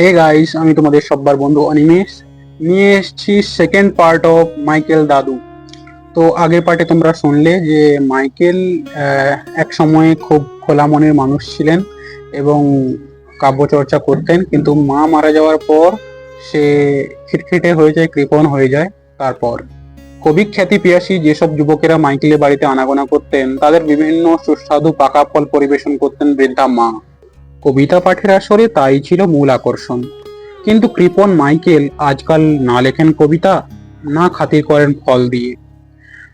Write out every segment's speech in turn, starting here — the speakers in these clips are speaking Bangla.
হে গাইস আমি তোমাদের সব্বার বন্ধু অনিমেষ। নিয়ে এসেছি সেকেন্ড পার্ট অফ মাইকেল দাদু তো আগের পার্টে তোমরা শুনলে যে মাইকেল এক সময় খুব খোলা মনের মানুষ ছিলেন এবং কাব্যচর্চা করতেন, কিন্তু মা মারা যাওয়ার পর সে খিটখিটে হয়ে যায়, কৃপণ হয়ে যায়। তারপর কবি খ্যাতি পিয়াসী যেসব যুবকেরা মাইকেলের বাড়িতে আনাগোনা করতেন, তাদের বিভিন্ন সুস্বাদু পাকা ফল পরিবেশন করতেন বৃদ্ধা মা। কবিতা পাঠের আসরে তাই ছিল মূল আকর্ষণ। কিন্তু কৃপন মাইকেল আজকাল না লেখেন কবিতা, না খাতির করেন ফল দিয়ে।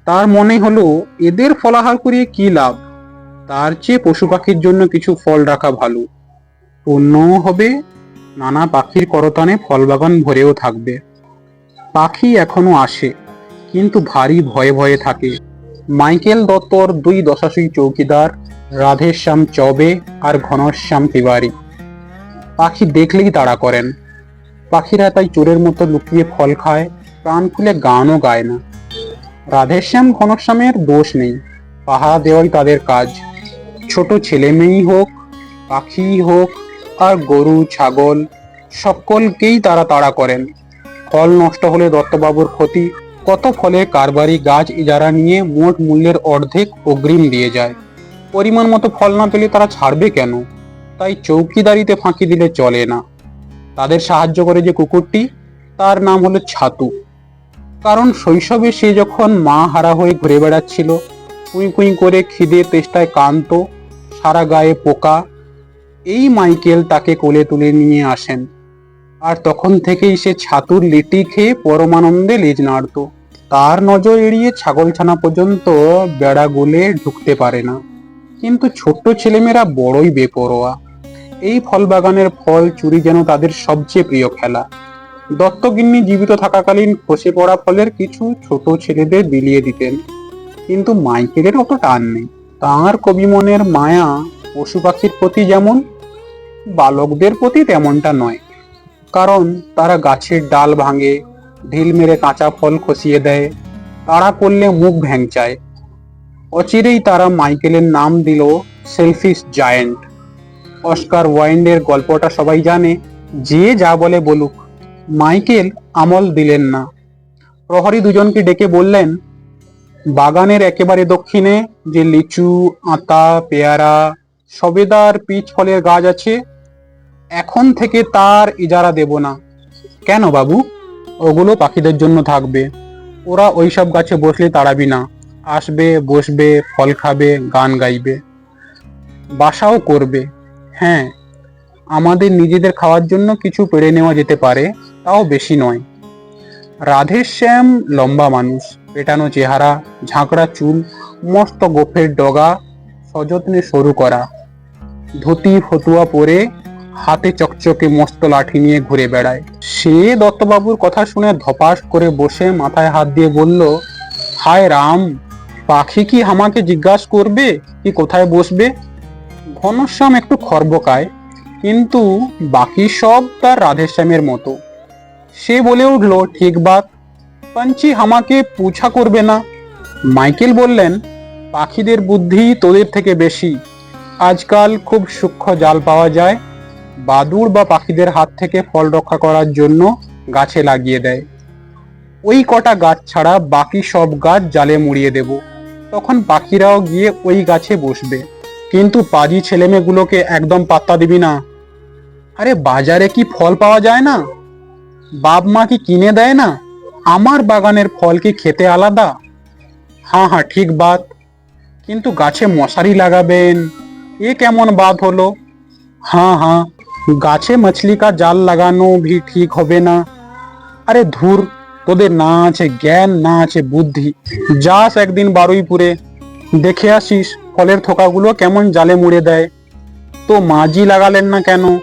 তার মনে হলো, এদের ফলাহার করিয়ে কি লাভ? তার চেয়ে পশু পাখির জন্য কিছু ফল রাখা ভালো। পুণ্যও হবে, নানা পাখির করতানে ফল বাগান ভরেও থাকবে। পাখি এখনও আসে, কিন্তু ভারী ভয়ে ভয়ে থাকে। মাইকেল দত্তর দুই দশাশুই চৌকিদার রাধেশ্যাম চবে আর ঘনশ্যাম তিওয়ারি। পাখি দেখলেই তাড়া করেন। পাখিরা তাই চোরের মতো লুকিয়ে ফল খায়, প্রাণ খুলে গানও গায় না। রাধেশ্যাম, ঘনশ্যামের দোষ নেই, পাহারা দেওয়াই তাদের কাজ। ছোট ছেলে মেয়েই হোক, পাখিই হোক, আর গরু, ছাগল, সকলকেই তারা তাড়া করেন। ফল নষ্ট হলে দত্তবাবুর ক্ষতি, কত ফলে কারবারি গাছ ইজারা নিয়ে মোট মূল্যের অর্ধেক অগ্রিম দিয়ে যায়। পরিমাণ মতো ফল না পেলে তারা ছাড়বে কেন? তাই চৌকিদারিতে ফাঁকি দিলে চলে না। তাদের সাহায্য করে যে কুকুরটি, তার নাম হলো ছাতু। কারণ শৈশবে সে যখন মা হারা হয়ে ঘুরে বেড়াচ্ছিল, কুই কুই করে খিদে তেষ্টায় কান্ত সারা গায়ে পোকা, এই মাইকেল তাকে কোলে তুলে নিয়ে আসেন। আর তখন থেকেই সে ছাতুর লিটি খেয়ে পরমানন্দে লেজ নাড়ত। তার নজর এড়িয়ে ছাগলছানা পর্যন্ত বেড়া গলে ঢুকতে পারে না। কিন্তু ছোট্ট ছেলেমেয়েরা বড়ই বেপরোয়া। এই ফল বাগানের ফল, চুরি যেন তাদের সবচেয়ে প্রিয় খেলা। দত্তগিন্নি জীবিত থাকাকালীন খসে পড়া ফলের কিছু ছোট ছেলেদের বিলিয়ে দিতেন। কিন্তু মাইকেলের অত টান নেই। তাঁর কবি মনের মায়া পশু পাখির প্রতি যেমন, বালকদের প্রতি তেমনটা নয়। কারণ তারা গাছের ডাল ভাঙে, ঢিল মেরে কাঁচা ফল খসিয়ে দেয়। তারা করলে মুখ ভ্যাংচায়। অচিরেই তারা মাইকেলের নাম দিল সেলফিশ জায়েন্ট। অস্কার ওয়াইন্ডের গল্পটা সবাই জানে, যে যা বলে বলুক। মাইকেল আমল দিলেন না। প্রহরী দুজনকে ডেকে বললেন, বাগানের একেবারে দক্ষিণে যে লিচু, আতা, পেয়ারা, সবেদার পিচ ফলের গাছ আছে, এখন থেকে তার ইজারা দেব না। কেন বাবু? ওগুলো পাখিদের জন্য থাকবে। ওরা ওইসব গাছে বসলে তাড়াবি না। আসবে, বসবে, ফল খাবে, গান গাইবে, বাসাও করবে। হ্যাঁ আমাদের নিজেদের খাওয়ার জন্য কিছু পেড়ে নেওয়া যেতে পারে, তাও বেশি নয়। রাধের শ্যাম লম্বা মানুষ, পেটানো চেহারা, ঝাঁকড়া চুল, মস্ত গোফের ডগা, সযত্নে সরু করা। ধুতি, ফতুয়া পরে হাতে চকচকে মস্ত লাঠি নিয়ে ঘুরে বেড়ায়। সে দত্তবাবুর কথা শুনে ধপাস করে বসে মাথায় হাত দিয়ে বলল, হায় রাম পাখি কি আমাকে জিজ্ঞাসা করবে? কি কোথায় বসবে? ঘনশ্যাম একটু খর্বকায়, কিন্তু বাকি সব তার রাধেশ্যামের মতো। সে বলে উঠল, ঠিক বাত পাঞ্চি আমাকে পুছা করবে না। মাইকেল বললেন, পাখিদের বুদ্ধি তোদের থেকে বেশি। আজকাল খুব সূক্ষ্ম জাল পাওয়া যায়। বাদুড় বা পাখিদের হাত থেকে ফল রক্ষা করার জন্য গাছে লাগিয়ে দেয়। ওই কটা গাছ ছাড়া বাকি সব গাছ জালে মুড়িয়ে দেব। তখন পাখিরাও গিয়ে ওই গাছে বসবে। কিন্তু পাজি ছেলেমেয়েগুলোকে একদম পাত্তা দিবি না। আরে বাজারে কি ফল পাওয়া যায় না? বাপ মা কি কিনে দেয় না? আমার বাগানের ফল কি খেতে আলাদা? হ্যাঁ হ্যাঁ ঠিক বাত। কিন্তু গাছে মশারি লাগাবেন, এ কেমন বাত হলো? हाँ हाँ গাছে মছলি কা জাল লাগানো ভি ঠিক হবে না। আরে ধুর তোদের না আছে জ্ঞান, না আছে বুদ্ধি। যাস একদিন বারুইপুরে, দেখে আসিস ফলের থোকাগুলো কেমন জালে মুড়ে দেয়। তো মাঝি লাগালেন না কেন?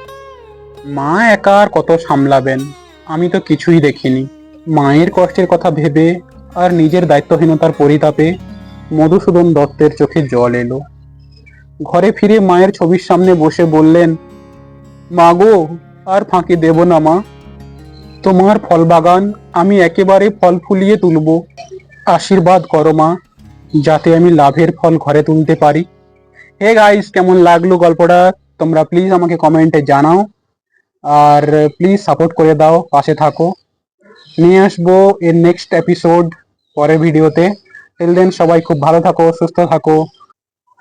মা একা আর কত সামলাবেন? আমি তো কিছুই দেখিনি। মায়ের কষ্টের কথা ভেবে আর নিজের দায়িত্বহীনতার পরিতাপে মধুসূদন দত্তের চোখে জল এলো। ঘরে ফিরে মায়ের ছবির সামনে বসে বললেন মাগো আর ফাঁকি দেব না মা। তোমার ফল বাগান আমি একেবারে ফল ফুলিয়ে তুলব। আশীর্বাদ করো মা, যাতে আমি লাভের ফল ঘরে তুলতে পারি। হে গাইস কেমন লাগল গল্পটা? তোমরা প্লিজ আমাকে কমেন্টে জানাও। আর প্লিজ সাপোর্ট করে দাও, পাশে থাকো। নিয়ে আসব এর নেক্সট এপিসোড পরের ভিডিওতে। টিল দেন সবাই খুব ভালো থাকো, সুস্থ থাকো।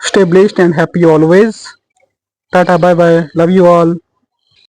Stay blessed and happy always tata bye bye love you all